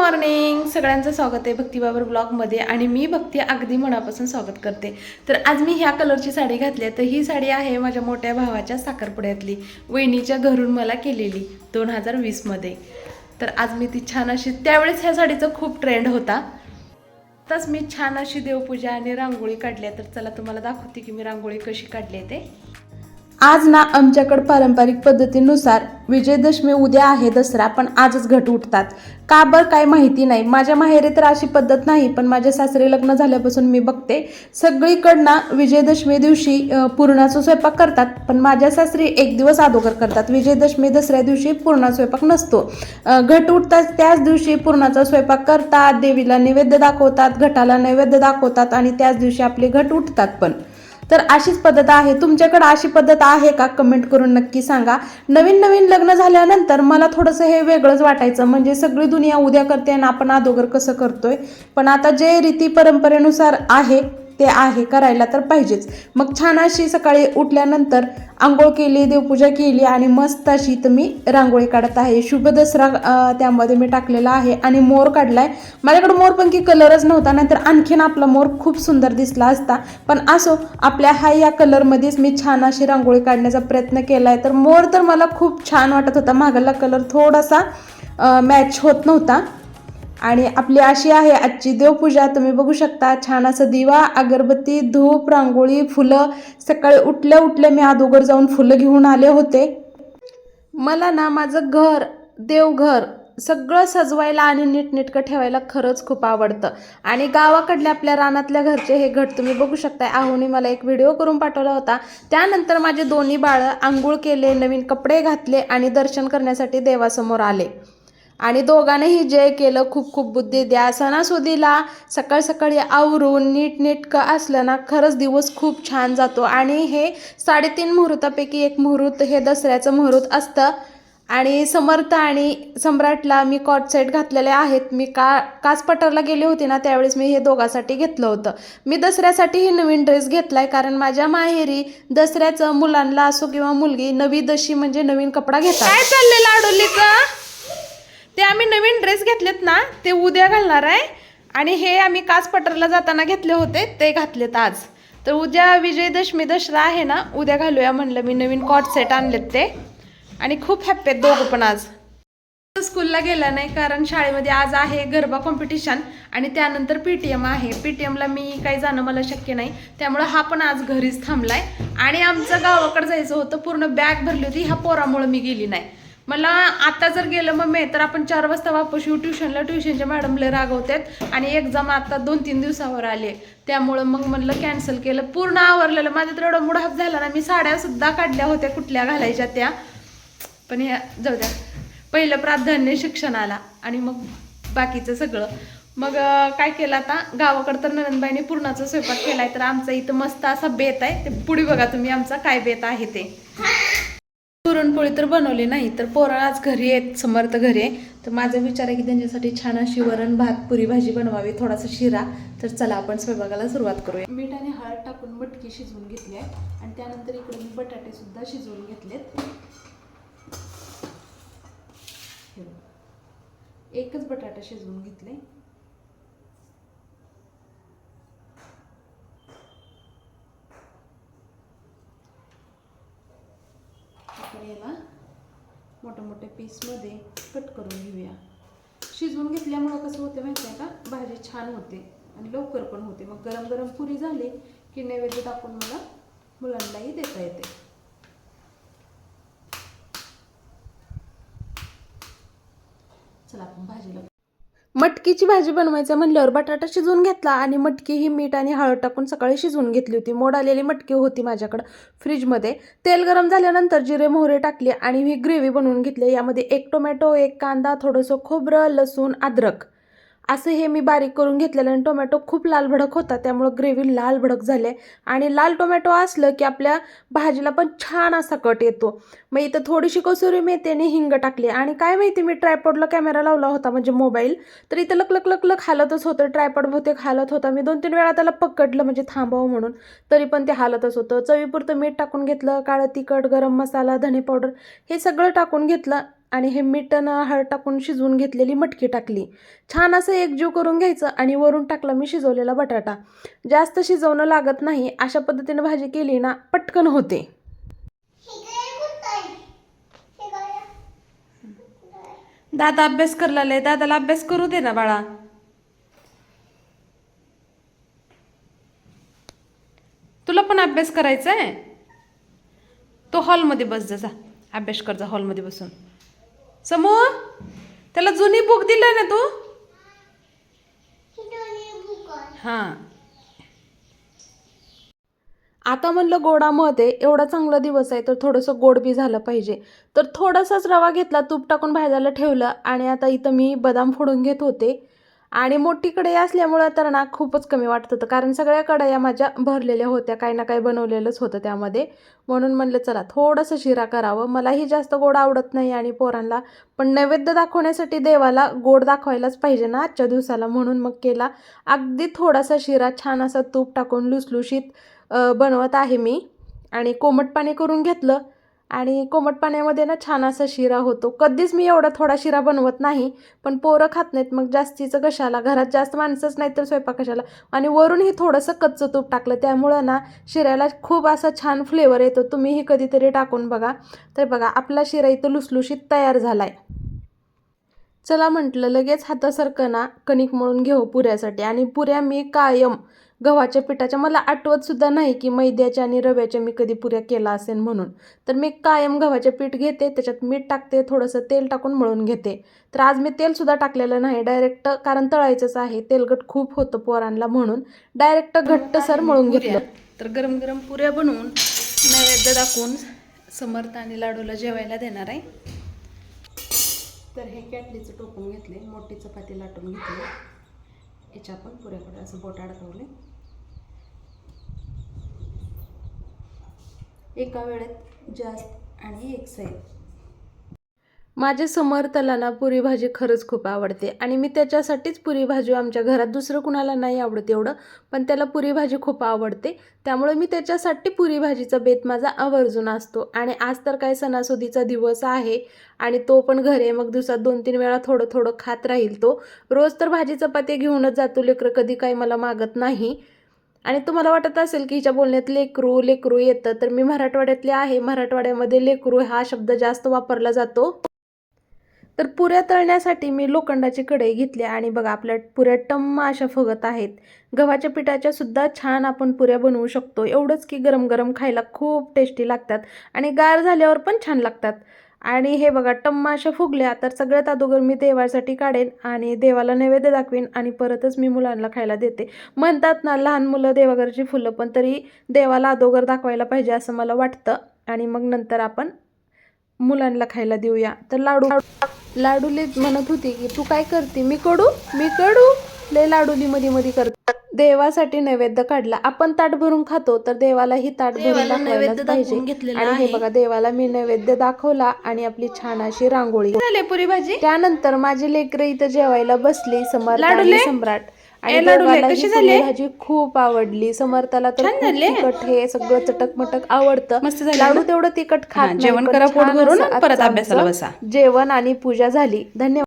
Morning. सगळ्यांचं स्वागत आहे भक्तीबाबर ब्लॉगमध्ये आणि मी भक्ती अगदी मनापासून स्वागत करते. तर आज मी ह्या कलरची साडी घातली आहे. तर ही साडी आहे माझ्या मोठ्या भावाच्या साखरपुड्यातली वहिनीच्या घरून मला केलेली दोन हजार वीसमध्ये. तर आज मी ती छान अशी त्यावेळेस ह्या साडीचा खूप ट्रेंड होता. आताच मी छान अशी देवपूजा आणि रांगोळी काढली आहे. तर चला तुम्हाला दाखवते की मी रांगोळी कशी काढली आहे ते. आज ना आमच्याकडं पारंपरिक पद्धतीनुसार विजयदशमी उद्या आहे दसरा पण आजच घट उठतात. का बरं काय माहिती नाही. माझ्या माहेरी तर अशी पद्धत नाही पण माझ्या सासरे लग्न झाल्यापासून मी बघते. सगळीकडनं विजयदशमी दिवशी अं, पुरणाचा स्वयंपाक करतात पण माझ्या सासरी एक दिवस अगोदर करतात. विजयदशमी दसऱ्या दिवशी पूर्णा स्वयंपाक नसतो. घट उठतात त्याच दिवशी पूर्णाचा स्वयंपाक करतात देवीला नैवेद्य दाखवतात घटाला नैवेद्य दाखवतात आणि त्याच दिवशी आपले घट उठतात पण. तर अशीच पद्धत आहे. तुमच्याकडे अशी पद्धत आहे का? कमेंट करून नक्की सांगा. नवीन नवीन लग्न झाल्यानंतर मला थोडंसं हे वेगळंच वाटायचं. म्हणजे सगळी दुनिया उद्या करते आणि आपण अदोगर कसं करतोय. पण आता जे रीती परंपरेनुसार आहे ते आहे करायला तर पाहिजेच. मग छान अशी सकाळी उठल्यानंतर आंघोळ केली देवपूजा केली आणि मस्त अशी तर मी रांगोळी काढत आहे. शुभ दसरा त्यामध्ये मी टाकलेला आहे आणि मोर काढलाय. माझ्याकडे मोरपंखी कलरच नव्हता नाहीतर आणखीन आपला मोर खूप सुंदर दिसला असता. पण असो आपल्या हा या कलरमध्येच मी छान अशी रांगोळी काढण्याचा प्रयत्न केला आहे तर मोर तर मला खूप छान वाटत होता. मागला कलर थोडासा मॅच होत नव्हता. आणि आपली अशी आहे आजची देवपूजा तुम्ही बघू शकता. छान असं दिवा अगरबत्ती धूप रांगोळी फुलं. सकाळी उठल्या उठल्या मी अगोदर जाऊन फुलं घेऊन आले होते. मला ना माझं घर देवघर सगळं सजवायला आणि नीटनेटकं ठेवायला खरंच खूप आवडतं. आणि गावाकडल्या आपल्या रानातल्या घरचे हे घट तुम्ही बघू शकताय. आहोनी मला एक व्हिडिओ करून पाठवला होता. त्यानंतर माझे दोन्ही बाळं आंघोळ केले नवीन कपडे घातले आणि दर्शन करण्यासाठी देवासमोर आले. आणि दोघांनीही जय केलं खूप खूप बुद्धी द्या. सणासुदीला सकाळ सकाळी आवरून नीटनेटकं असलं ना खरंच दिवस खूप छान जातो. आणि हे साडेतीन मुहूर्तापैकी एक मुहूर्त हे दसऱ्याचं मुहूर्त असतं. आणि समर्थ आणि सम्राटला मी कॉट सेट घातलेले आहेत. मी का काच पटरला गेले होते ना त्यावेळेस मी हे दोघांसाठी घेतलं होतं. मी दसऱ्यासाठीही नवीन ड्रेस घेतला आहे कारण माझ्या माहेरी दसऱ्याचं मुलांना असो किंवा मुलगी नवी दशी म्हणजे नवीन कपडा घेतात. काय चाललेलं लाडोली का ते आम्ही नवीन ड्रेस घेतलेत ना ते उद्या घालणार आहे. आणि हे आम्ही काच पटरला जाताना घेतले होते ते घातलेत आज. तर उद्या विजयदशमी दसरा आहे ना उद्या घालूया म्हणलं मी नवीन कॉट सेट आणलेत ते. आणि खूप हॅप्पी आहेत दोघं पण आज. स्कूलला गेला नाही कारण शाळेमध्ये आज आहे गरबा कॉम्पिटिशन आणि त्यानंतर पी टी एम आहे. पी टी एमला मी काही जाणं मला शक्य नाही. त्यामुळं हा पण आज घरीच थांबलाय. आणि आमचं गावाकडे जायचं होतं पूर्ण बॅग भरली होती ह्या पोरामुळं मी गेली नाही. मला आता जर गेलं मग मी तर आपण चार वाजता वापस येऊ ट्युशनला. ट्युशनच्या मॅडमला रागवतात आणि एक्झाम आता दोन तीन दिवसावर आले त्यामुळं मग म्हणलं कॅन्सल केलं. पूर्ण आवरलेलं. माझ्या तर एवढा मुडहाप झाला ना मी साड्यासुद्धा काढल्या होत्या कुठल्या घालायच्या त्या. पण ह्या जाऊ द्या. पहिलं प्राधान्य शिक्षणाला आणि मग बाकीचं सगळं. मग काय केलं आता? गावाकडं तर ननंदबाईने पूर्णाचा स्वयंपाक केलाय तर आमचा इथं मस्त असा बेत आहे. ते पुढे बघा तुम्ही आमचा काय बेत आहे ते. पुरणपोळी तर बनवली नाही तर पोरं आज घरी आहेत समर्थ घरी आहे. तर माझा विचार आहे की त्यांच्यासाठी छान अशी वरण भात पुरी भाजी बनवावी थोडासा शिरा. तर चला आपण स्वयंपाकाला सुरुवात करूया. मीठ आणि हळद टाकून मटकी शिजवून घेतली आहे. आणि त्यानंतर इकडे मी बटाटे सुद्धा शिजवून घेतलेत. एकच बटाटा शिजवून घेतले आपण याला मोठ्या मोठ्या पीसमध्ये कट करून घेऊया. शिजवून घेतल्यामुळं कसं होते माहिती आहे का? भाजी छान होते आणि लवकर पण होते. मग गरम गरम पुरी झाली की नैवेद्य टाकून मला मुलांनाही देता येते. चला आपण भाजीला मटकीची भाजी बनवायचं म्हणल्यावर बटाटा शिजवून घेतला आणि मटकी ही मीठ आणि हळद टाकून सकाळी शिजवून घेतली होती. मोड आलेली मटकी होती माझ्याकडं फ्रीजमध्ये. तेल गरम झाल्यानंतर जिरे मोहरे टाकले आणि ही ग्रेव्ही बनवून घेतली. यामध्ये एक टोमॅटो एक कांदा थोडंसं खोबरं लसूण अद्रक असं हे मी बारीक करून घेतलेलं आणि टोमॅटो खूप लाल भडक होता त्यामुळं ग्रेव्ही लाल भडक झाले. आणि लाल टोमॅटो असलं की आपल्या भाजीला पण छान असा कट येतो. मग इथं थोडीशी कसुरी मेथीने हिंग टाकली. आणि काय माहिती मी ट्रायपॉडला कॅमेरा लावला होता म्हणजे मोबाईल. तर इथं लकलक लकलक हालतच होतं. ट्रायपॉड बहुतेक हालत होता. मी दोन तीन वेळा त्याला पकडलं म्हणजे थांबावं म्हणून. तरी पण ते हालतच होतं. चवीपुरतं मीठ टाकून घेतलं काळं तिखट गरम मसाला धने पावडर हे सगळं टाकून घेतलं. आणि हे मीठ आणि हळद टाकून शिजवून घेतलेली मटकी टाकली. छान असं एकजीव करून घ्यायचं आणि वरून टाकला मी शिजवलेला बटाटा. जास्त शिजवणं लागत नाही अशा पद्धतीनं भाजी केली ना पटकन होते. दादा अभ्यास करला दादाला अभ्यास करू दे ना बाळा. तुला पण अभ्यास करायचा आहे तो हॉलमध्ये बस जा जा. अभ्यास कर जा हॉलमध्ये बसून. समूह? त्याला जुनी बुक दिलाय ना तू? हां. आता म्हणलं गोडामध्ये एवढा चांगला दिवस आहे तर थोडंसं गोड बी झालं पाहिजे. तर थोडासाच रवा घेतला तूप टाकून भाजायला ठेवलं आणि आता इथं मी बदाम फोडून घेत होते. आणि मोठी कढई असल्यामुळं तर ना खूपच कमी वाटत होतं. कारण सगळ्या कढया माझ्या भरलेल्या होत्या. काही ना काही बनवलेलंच होतं त्यामध्ये. म्हणून म्हणलं चला थोडंसं शिरा करावं. मलाही जास्त गोड आवडत नाही आणि पोरांना पण नैवेद्य दाखवण्यासाठी देवाला गोड दाखवायलाच पाहिजे ना आजच्या दिवसाला. म्हणून मग केला. अगदी थोडासा शिरा छान असा तूप टाकून लुसलुशीत बनवत आहे मी. आणि कोमट पाणी करून घेतलं. आणि कोमट पाण्यामध्ये ना छान असा शिरा होतो. कधीच मी एवढा थोडा शिरा बनवत नाही पण पोरं खात नाहीत मग जास्तीचं कशाला? घरात जास्त माणसंच नाही तर स्वयंपाक कशाला? आणि वरूनही थोडंसं कच्चं तूप टाकलं त्यामुळं ना शिऱ्याला खूप असा छान फ्लेवर येतो. तुम्हीही कधीतरी टाकून बघा. तर बघा आपला शिरा इथं लुसलुशीत तयार झाला आहे चला म्हटलं लगेच हातासारखं ना कणिक मळून घेऊ पुऱ्यासाठी. आणि पुऱ्या मी कायम गव्हाच्या पिठाच्या मला आठवत सुद्धा नाही की मैद्याच्या आणि रव्याच्या मी कधी पुऱ्या केला असेल म्हणून. तर मी कायम गव्हाचे पीठ घेते त्याच्यात मीठ टाकते थोडंसं तेल टाकून मळून घेते. तर आज मी तेलसुद्धा टाकलेलं नाही डायरेक्ट कारण तळायचंच आहे तेलकट खूप होतं पोरांना म्हणून. डायरेक्ट घट्टसर मळून घेतलं. तर गरम गरम पुऱ्या बनवून नैवेद्य दाखवून समर्थ आणि लाडूला जेवायला देणार आहे. तर हे कॅटलीचं टोपून घेतले मोठी चपाती लाटून घेतली. याच्या आपण पुऱ्याकडे असं बोट अडकवले. एका वेळेत जास्त आणि एक साईड माझ्या समर्थला ना पुरी भाजी खरंच खूप आवडते आणि मी त्याच्यासाठीच पुरी भाजी आमच्या घरात दुसरं कुणाला नाही आवडत एवढं पण त्याला पुरी भाजी खूप आवडते. त्यामुळे मी त्याच्यासाठी पुरी भाजीचा बेत माझा आवर्जून असतो आणि आज तर काय सणासुदीचा दिवस आहे आणि तो पण घरे मग दिवसात दोन तीन वेळा थोडं थोडं खात राहील तो. रोज तर भाजी चपाती घेऊनच जातो लेकरं कधी काही मला मागत नाही. आणि तुम्हाला वाटत असेल की हिच्या बोलण्यात लेकरू लेकरू येतं तर मी मराठवाड्यातले आहे मराठवाड्यामध्ये लेकरू हा शब्द जास्त वापरला जातो. तर पुऱ्या तळण्यासाठी मी लोखंडाची कढई घेतली आणि बघा आपल्या पुऱ्या टम्म अशा फुगत आहेत. गव्हाच्या पिठाच्या सुद्धा छान आपण पुऱ्या बनवू शकतो. एवढंच की गरम गरम खायला खूप टेस्टी लागतात आणि गार झाल्यावर पण छान लागतात. आणि हे बघा टम्मा अशा फुगल्या तर सगळ्यात अगोदर मी देवासाठी काढेन आणि देवाला नैवेद्य दाखवीन आणि परतच मी मुलांना खायला देते. म्हणतात ना लहान मुलं देवाघरची फुलं पण तरी देवाला अगोदर दाखवायला पाहिजे असं मला वाटतं. आणि मग नंतर आपण मुलांना खायला देऊया. तर लाडू लाडूली म्हणत होती की तू काय करते? मी कडू? मी कडू? लय लाडूली मध्ये मध्ये करते. देवासाठी नैवेद्य काढला. आपण ताट भरून खातो तर देवालाही ताट भरून दाखवायलाच पाहिजे. आणि हे बघा देवाला मी नैवेद्य दाखवला आणि आपली छान अशी रांगोळी. झाली पुरी भाजी? त्यानंतर माझी लेकरं इथं जेवायला बसली सम्राट. आणि देवाला ही पुरी भाजी खूप आवडली. समर्थाला तर खूप तिखट हे सगळं चटक मटक आवडतं लाडू तेवढं तिखट खात नाही, जेवण करा पोट भरून असं परत अभ्यासाला बसा. जेवण आणि पूजा झाली. धन्यवाद.